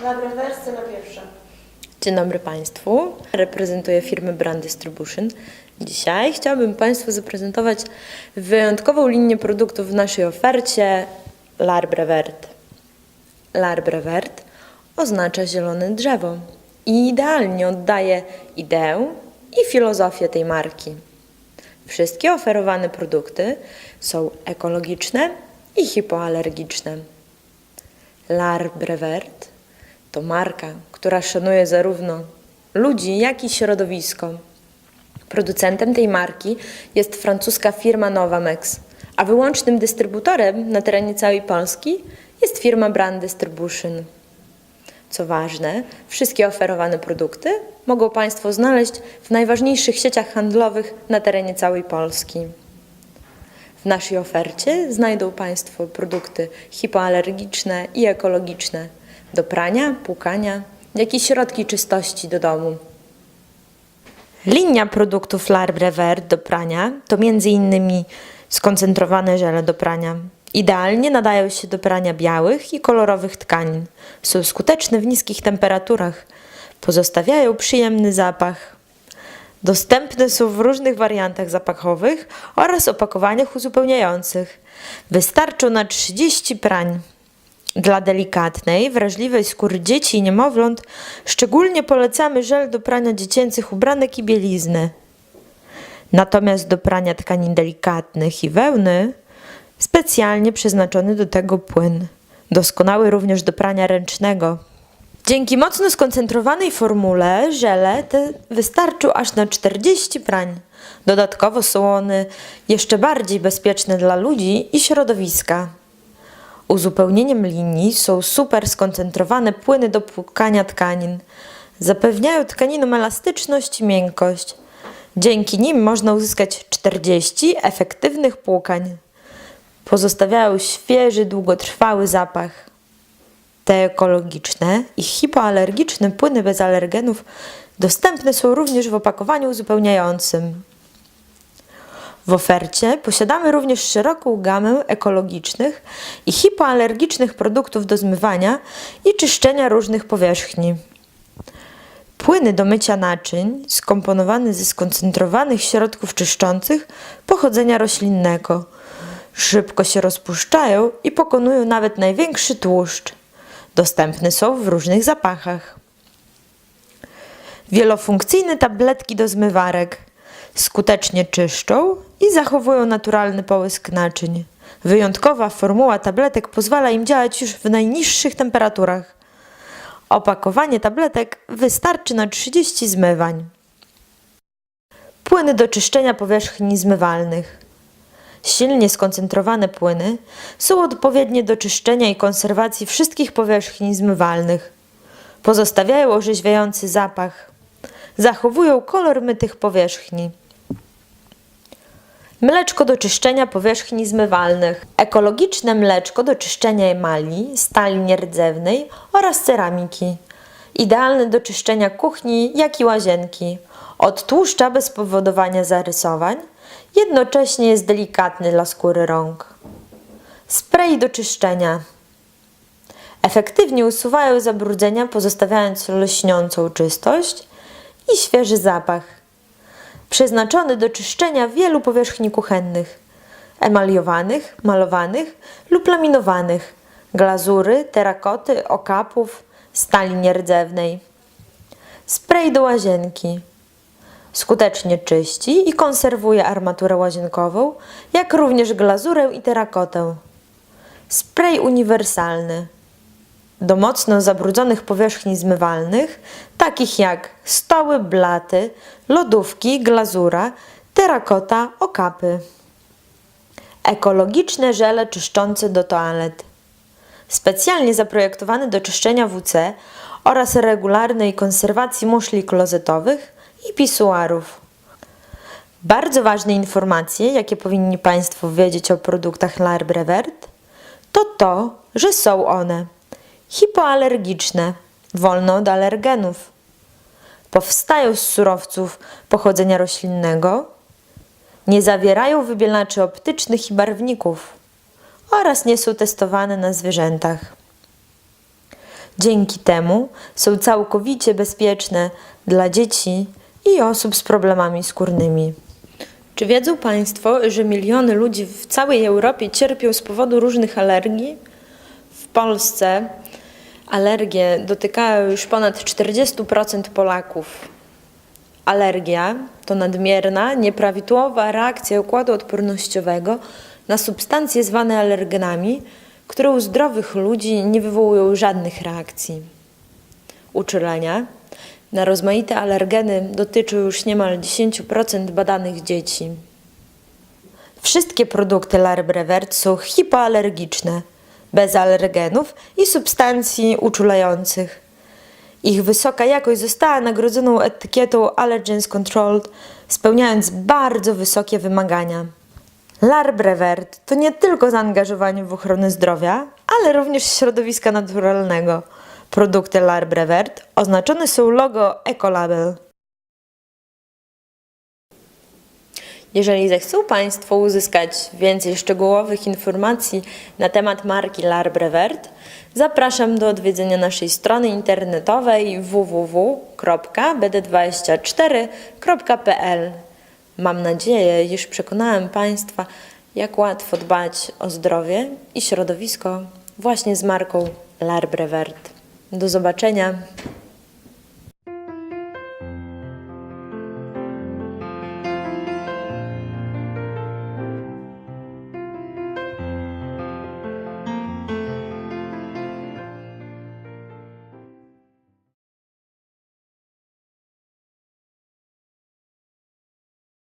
Dobra, wersja na pierwsza. Dzień dobry Państwu. Reprezentuję firmę Brand Distribution. Dzisiaj chciałabym Państwu zaprezentować wyjątkową linię produktów w naszej ofercie L'Arbre Vert. L'Arbre Vert oznacza zielone drzewo i idealnie oddaje ideę i filozofię tej marki. Wszystkie oferowane produkty są ekologiczne i hipoalergiczne. L'Arbre Vert to marka, która szanuje zarówno ludzi, jak i środowisko. Producentem tej marki jest francuska firma Novamex, a wyłącznym dystrybutorem na terenie całej Polski jest firma Brand Distribution. Co ważne, wszystkie oferowane produkty mogą Państwo znaleźć w najważniejszych sieciach handlowych na terenie całej Polski. W naszej ofercie znajdą Państwo produkty hipoalergiczne i ekologiczne do prania, płukania, jak i środki czystości do domu. Linia produktów L'Arbre Vert do prania to m.in. skoncentrowane żele do prania. Idealnie nadają się do prania białych i kolorowych tkanin. Są skuteczne w niskich temperaturach. Pozostawiają przyjemny zapach. Dostępne są w różnych wariantach zapachowych oraz opakowaniach uzupełniających. Wystarczą na 30 prań. Dla delikatnej, wrażliwej skóry dzieci i niemowląt szczególnie polecamy żel do prania dziecięcych ubranek i bielizny. Natomiast do prania tkanin delikatnych i wełny specjalnie przeznaczony do tego płyn. Doskonały również do prania ręcznego. Dzięki mocno skoncentrowanej formule żele te wystarczą aż na 40 prań. Dodatkowo są one jeszcze bardziej bezpieczne dla ludzi i środowiska. Uzupełnieniem linii są super skoncentrowane płyny do płukania tkanin. Zapewniają tkaninom elastyczność i miękkość. Dzięki nim można uzyskać 40 efektywnych płukań. Pozostawiają świeży, długotrwały zapach. Te ekologiczne i hipoalergiczne płyny bez alergenów dostępne są również w opakowaniu uzupełniającym. W ofercie posiadamy również szeroką gamę ekologicznych i hipoalergicznych produktów do zmywania i czyszczenia różnych powierzchni. Płyny do mycia naczyń skomponowane ze skoncentrowanych środków czyszczących pochodzenia roślinnego. Szybko się rozpuszczają i pokonują nawet największy tłuszcz. Dostępne są w różnych zapachach. Wielofunkcyjne tabletki do zmywarek skutecznie czyszczą i zachowują naturalny połysk naczyń. Wyjątkowa formuła tabletek pozwala im działać już w najniższych temperaturach. Opakowanie tabletek wystarczy na 30 zmywań. Płyny do czyszczenia powierzchni zmywalnych. Silnie skoncentrowane płyny są odpowiednie do czyszczenia i konserwacji wszystkich powierzchni zmywalnych. Pozostawiają orzeźwiający zapach. Zachowują kolor mytych powierzchni. Mleczko do czyszczenia powierzchni zmywalnych. Ekologiczne mleczko do czyszczenia emali, stali nierdzewnej oraz ceramiki. Idealne do czyszczenia kuchni, jak i łazienki. Odtłuszcza bez powodowania zarysowań. Jednocześnie jest delikatny dla skóry rąk. Spray do czyszczenia. Efektywnie usuwają zabrudzenia, pozostawiając lśniącą czystość i świeży zapach. Przeznaczony do czyszczenia wielu powierzchni kuchennych, emaliowanych, malowanych lub laminowanych, glazury, terakoty, okapów, stali nierdzewnej. Spray do łazienki. Skutecznie czyści i konserwuje armaturę łazienkową, jak również glazurę i terakotę. Spray uniwersalny do mocno zabrudzonych powierzchni zmywalnych, takich jak stoły, blaty, lodówki, glazura, terakota, okapy. Ekologiczne żele czyszczące do toalet. Specjalnie zaprojektowane do czyszczenia WC oraz regularnej konserwacji muszli klozetowych i pisuarów. Bardzo ważne informacje, jakie powinni Państwo wiedzieć o produktach L'Arbre Vert, to to, że są one hipoalergiczne, wolne od alergenów. Powstają z surowców pochodzenia roślinnego, nie zawierają wybielaczy optycznych i barwników oraz nie są testowane na zwierzętach. Dzięki temu są całkowicie bezpieczne dla dzieci i osób z problemami skórnymi. Czy wiedzą Państwo, że miliony ludzi w całej Europie cierpią z powodu różnych alergii? W Polsce alergie dotykają już ponad 40% Polaków. Alergia to nadmierna, nieprawidłowa reakcja układu odpornościowego na substancje zwane alergenami, które u zdrowych ludzi nie wywołują żadnych reakcji. Uczulenia na rozmaite alergeny dotyczą już niemal 10% badanych dzieci. Wszystkie produkty Larbrevert są hipoalergiczne, bez alergenów i substancji uczulających. Ich wysoka jakość została nagrodzona etykietą Allergens Controlled, spełniając bardzo wysokie wymagania. Larbrevert to nie tylko zaangażowanie w ochronę zdrowia, ale również środowiska naturalnego. Produkty Larbrevert oznaczone są logo Ecolabel. Jeżeli zechcą Państwo uzyskać więcej szczegółowych informacji na temat marki Larbrevert, zapraszam do odwiedzenia naszej strony internetowej www.bd24.pl. Mam nadzieję, iż przekonałem Państwa, jak łatwo dbać o zdrowie i środowisko właśnie z marką Larbrevert. Do zobaczenia.